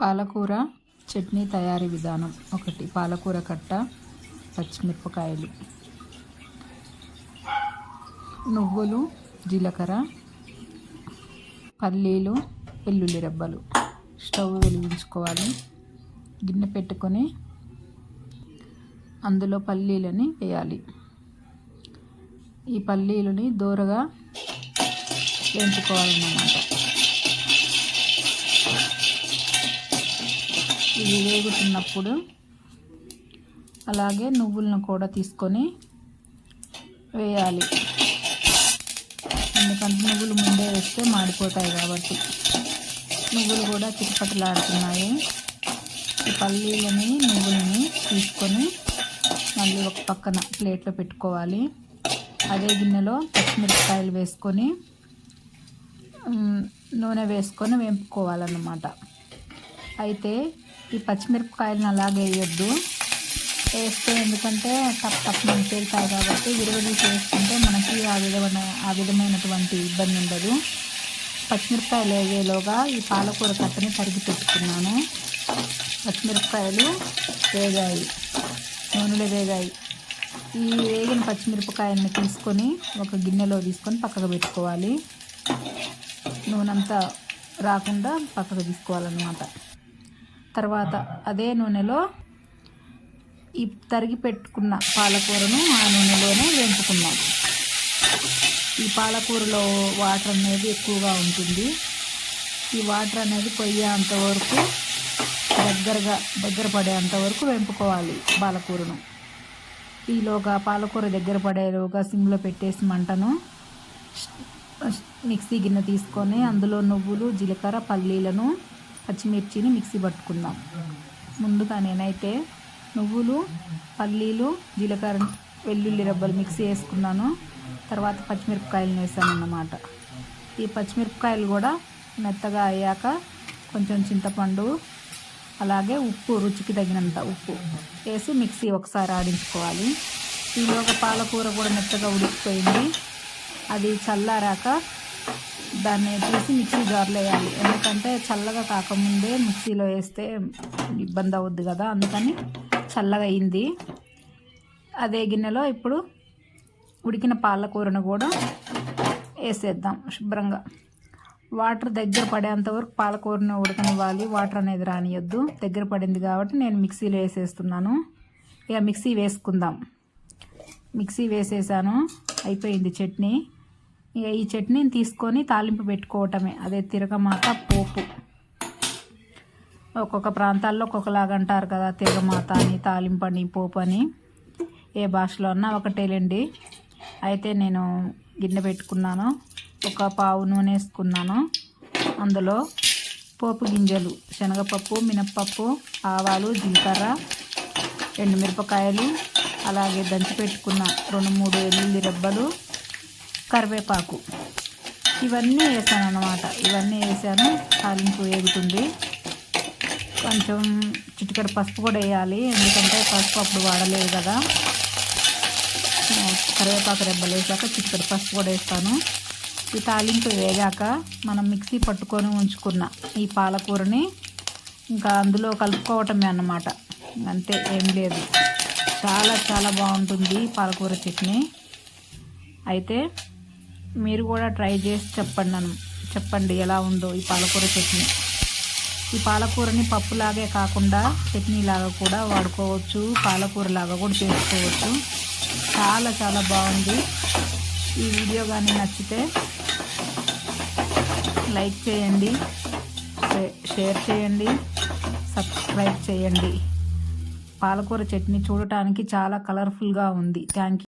పాలకూర చట్నీ తయారీ విధానం ఒకటి. పాలకూర కట్ట పచ్చిమిరపకాయలు. నువ్వులు జీలకర్ర పల్లీలు వెల్లుల్లి రెబ్బలు. స్టవ్ వెలిగించుకోవాలి. గిన్నె పెట్టుకొని అందులో పల్లీలని వేయాలి. ఈ పల్లీలని దూరగా వేయించుకోవాలన్నమాట. ఇవి వేగుతున్నప్పుడు అలాగే నువ్వులను కూడా తీసుకొని వేయాలి. ఎందుకంటే నువ్వులు ముందే వేస్తే మాడిపోతాయి కాబట్టి. నువ్వులు కూడా చిటపటలాడుతున్నాయి. ఈ పల్లీలని నువ్వులని తీసుకొని మళ్ళీ ఒక పక్కన ప్లేట్లో పెట్టుకోవాలి. అదే గిన్నెలో పచ్చిమిరపకాయలు వేసుకొని నూనె వేసుకొని వేపుకోవాలన్నమాట. అయితే ఈ పచ్చిమిరపకాయలను అలాగే వేయొద్దు. వేస్తే ఎందుకంటే తప్పు తప్పు మనం తేలుతాయి కాబట్టి విరవదీసి వేసుకుంటే మనకి ఆ విధమైన ఆ విధమైనటువంటి ఇబ్బంది ఉండదు. పచ్చిమిరపకాయలు వేగేలోగా ఈ పాలకూర కట్టని తరిగి పెట్టుకున్నాను. పచ్చిమిరపకాయలు వేగాయి. నూనెలో వేగాయి. ఈ వేగిన పచ్చిమిరపకాయలను తీసుకొని ఒక గిన్నెలో తీసుకొని పక్కకు పెట్టుకోవాలి. నూనెంతా రాకుండా పక్కకు తీసుకోవాలన్నమాట. తర్వాత అదే నూనెలో ఈ తరిగి పెట్టుకున్న పాలకూరను ఆ నూనెలోనే వేపుకున్నాం ఈ పాలకూరలో వాటర్ అనేది ఎక్కువగా ఉంటుంది. ఈ వాటర్ అనేది పొయ్యేంత వరకు దగ్గరగా దగ్గర పడేంత వరకు వెంపుకోవాలి పాలకూరను. ఈలోగా పాలకూర దగ్గర పడేలోగా సిమ్లో పెట్టేసి మంటను మిక్సీ గిన్నె తీసుకొని అందులో నువ్వులు జీలకర్ర పల్లీలను పచ్చిమిర్చిని మిక్సీ పట్టుకుందాం. ముందుగా నేనైతే నువ్వులు పల్లీలు జీలకర్ర వెల్లుల్లి రబ్బలు మిక్సీ వేసుకున్నాను. తర్వాత పచ్చిమిరపకాయలు వేసాను అన్నమాట ఈ పచ్చిమిరపకాయలు కూడా మెత్తగా అయ్యాక కొంచెం చింతపండు అలాగే ఉప్పు రుచికి తగినంత ఉప్పు వేసి మిక్సీ ఒకసారి ఆడించుకోవాలి. ఈలోగా పాలకూర కూడా మెత్తగా ఉడికిపోయింది. అది చల్లారాక దాన్ని తీసి మిక్సీ జార్లో వేయాలి. ఎందుకంటే చల్లగా కాకముందే మిక్సీలో వేస్తే ఇబ్బంది అవుద్ది కదా అందుకని చల్లగా అయింది. అదే గిన్నెలో ఇప్పుడు ఉడికిన పాలకూరను కూడా వేసేద్దాం శుభ్రంగా. వాటర్ దగ్గర పడేంత వరకు పాలకూరను ఉడకనివ్వాలి. వాటర్ అనేది రానియొద్దు. దగ్గర పడింది కాబట్టి నేను మిక్సీలో వేసేస్తున్నాను. ఇక మిక్సీ వేసుకుందాం. మిక్సీ వేసేసాను. అయిపోయింది చట్నీ. ఇక ఈ చట్నీని తీసుకొని తాలింపు పెట్టుకోవటమే. అదే తిరగమాత పోపు. ఒక్కొక్క ప్రాంతాల్లో ఒక్కొక్కలాగా అంటారు కదా తిరగమాత అని తాలింపు అని పోపు అని. ఏ భాషలో అన్నా ఒకటేలేండి. అయితే నేను గిన్నె పెట్టుకున్నాను. ఒక పావు నూనె వేసుకున్నాను. అందులో పోపు గింజలు శనగపప్పు మినప్పప్పు ఆవాలు జీలకర్ర ఎండుమిరపకాయలు అలాగే దంచి పెట్టుకున్న రెండు మూడు ఎల్లుల్లి రెబ్బలు కరివేపాకు. ఇవన్నీ వేసాను అన్నమాట ఇవన్నీ వేసాను. తాలింపు వేగుతుంది. కొంచెం చిటికెడు పసుపు కూడా వేయాలి. ఎందుకంటే పసుపు అప్పుడు వాడలేదు కదా. కరివేపాకు రెబ్బలు వేసాక చిటికెడు పసుపు కూడా వేస్తాను. ఈ తాలింపు వేగాక మనం మిక్సీ పట్టుకొని ఉంచుకున్న ఈ పాలకూరని ఇంకా అందులో కలుపుకోవటమే అన్నమాట. అంతే ఏం లేదు. చాలా చాలా బాగుంటుంది పాలకూర చట్నీ. అయితే మీరు కూడా ట్రై చేసి చెప్పండి నన్ను చెప్పండి ఎలా ఉందో ఈ పాలకూర చట్నీ. ఈ పాలకూరని పప్పులాగే కాకుండా చట్నీ లాగా కూడా వాడుకోవచ్చు పాలకూర లాగా కూడా చేసుకోవచ్చు. చాలా చాలా బాగుంది. ఈ వీడియో కానీ నచ్చితే లైక్ చేయండి షేర్ చేయండి సబ్స్క్రైబ్ చేయండి. పాలకూర చట్నీ చూడటానికి చాలా కలర్ఫుల్గా ఉంది. Thank you.